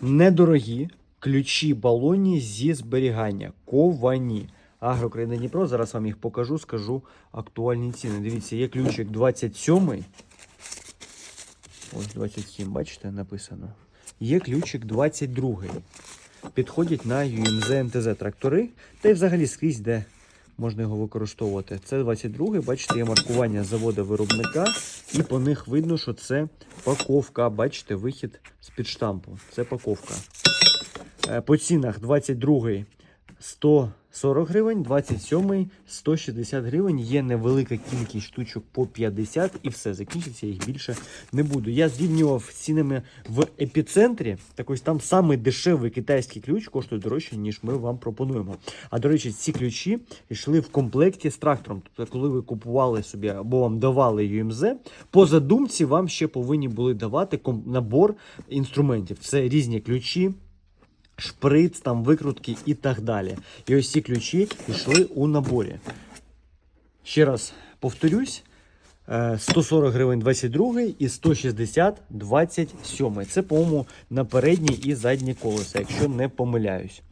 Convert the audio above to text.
недорогі ключі балонні зі зберігання. Ковані. Агрокраїна Дніпро. Зараз вам їх покажу, скажу актуальні ціни. Дивіться, є ключик 27. Ось 27, бачите, написано. Є ключик 22. Підходять на UMZ МТЗ трактори, та й взагалі скрізь, де можна його використовувати. Це 22-й, бачите, є маркування завода виробника, і по них видно, що це паковка. Бачите, вихід з-під штампу. Це паковка. Е, По цінах 22 140 гривень, 27 160 гривень. Є невелика кількість штучок по 50 і все, закінчиться їх більше не буду. Я зрівнював цінами в епіцентрі. Так ось там самий дешевий китайський ключ коштує дорожче, ніж ми вам пропонуємо. А до речі, ці ключі йшли в комплекті з трактором. Тобто, коли ви купували собі або вам давали UMZ, по задумці вам ще повинні були давати набор інструментів. Це різні ключі шприц, там викрутки і так далі. І ось ці ключі йшли у наборі. Ще раз повторюсь. е, 140 гривень 22 і 160 27. Це, по-моєму, на передні і заднє колеса, якщо не помиляюсь.